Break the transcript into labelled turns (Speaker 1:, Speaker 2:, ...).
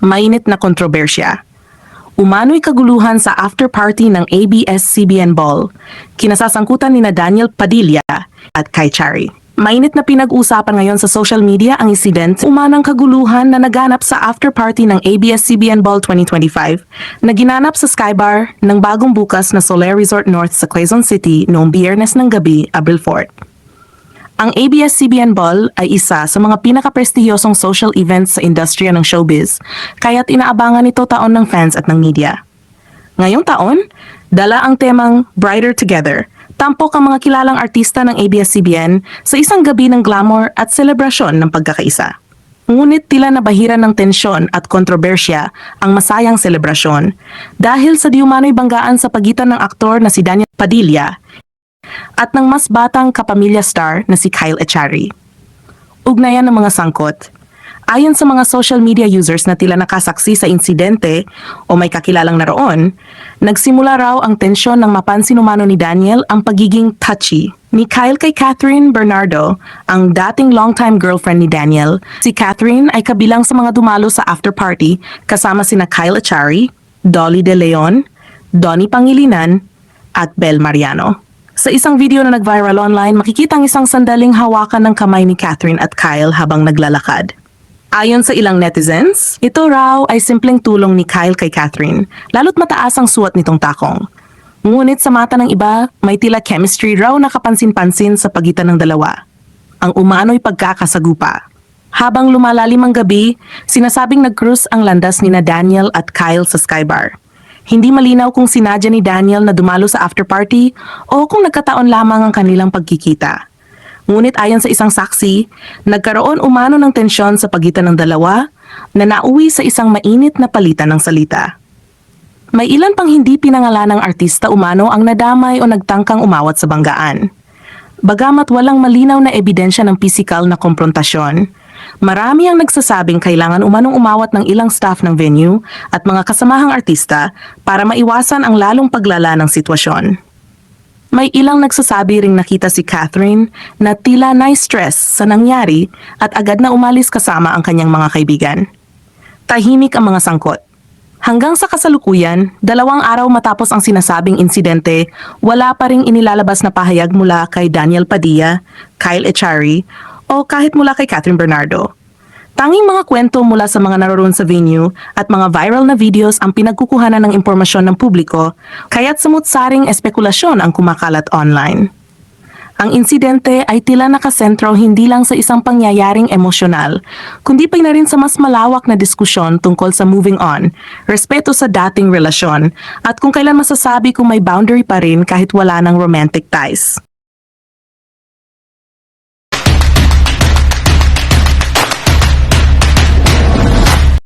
Speaker 1: mainit na kontrobersya. Umano'y kaguluhan sa after-party ng ABS-CBN Ball, kinasasangkutan ni na Daniel Padilla at Kai Chari. Mainit na pinag-usapan ngayon sa social media ang incident umanang kaguluhan na naganap sa after-party ng ABS-CBN Ball 2025 na ginanap sa Skybar ng bagong bukas na Soler Resort North sa Quezon City noong biyernes ng gabi, Abril 4. Ang ABS-CBN Ball ay isa sa mga pinakaprestihiyosong social events sa industriya ng showbiz, kaya't inaabangan ito taon ng fans at ng media. Ngayong taon, dala ang temang Brighter Together. Tampok ang mga kilalang artista ng ABS-CBN sa isang gabi ng glamour at selebrasyon ng pagkakaisa. Ngunit tila nabahiran ng tensyon at kontrobersya ang masayang selebrasyon dahil sa diumano'y banggaan sa pagitan ng aktor na si Daniel Padilla at ng mas batang kapamilya star na si Kyle Echari. Ugnayan ng mga sangkot. Ayon sa mga social media users na tila nakasaksi sa insidente o may kakilalang naroon, nagsimula raw ang tensyon ng mapansin umano ni Daniel ang pagiging touchy ni Kyle kay Catherine Bernardo, ang dating longtime girlfriend ni Daniel. Si Catherine ay kabilang sa mga dumalo sa after party kasama sina Kyle Echari, Dolly De Leon, Donnie Pangilinan, at Bel Mariano. Sa isang video na nag-viral online, makikita ang isang sandaling hawakan ng kamay ni Catherine at Kyle habang naglalakad. Ayon sa ilang netizens, ito raw ay simpleng tulong ni Kyle kay Catherine, lalo't mataas ang suot nitong takong. Ngunit sa mata ng iba, may tila chemistry raw na kapansin-pansin sa pagitan ng dalawa. Ang umano'y pagkakasagupa. Habang lumalalim ang gabi, sinasabing nag-cruise ang landas ni na Daniel at Kyle sa Skybar. Hindi malinaw kung sinadya ni Daniel na dumalo sa after-party o kung nagkataon lamang ang kanilang pagkikita. Ngunit ayon sa isang saksi, nagkaroon umano ng tensyon sa pagitan ng dalawa na nauwi sa isang mainit na palitan ng salita. May ilan pang hindi pinangalanang artista umano ang nadamay o nagtangkang umawat sa banggaan. Bagamat walang malinaw na ebidensya ng pisikal na komprontasyon, marami ang nagsasabing kailangan umanong umawat ng ilang staff ng venue at mga kasamahang artista para maiwasan ang lalong paglala ng sitwasyon. May ilang nagsasabi ring nakita si Catherine na tila na-stress sa nangyari at agad na umalis kasama ang kanyang mga kaibigan. Tahimik ang mga sangkot. Hanggang sa kasalukuyan, dalawang araw matapos ang sinasabing insidente, wala pa ring inilalabas na pahayag mula kay Daniel Padilla, Kyle Echari, o kahit mula kay Catherine Bernardo. Tanging mga kwento mula sa mga naroon sa venue at mga viral na videos ang pinagkukuhanan ng impormasyon ng publiko, kaya't sumutsaring espekulasyon ang kumakalat online. Ang insidente ay tila nakasentro hindi lang sa isang pangyayaring emosyonal, kundi pa na rin sa mas malawak na diskusyon tungkol sa moving on, respeto sa dating relasyon, at kung kailan masasabi kung may boundary pa rin kahit wala ng romantic ties.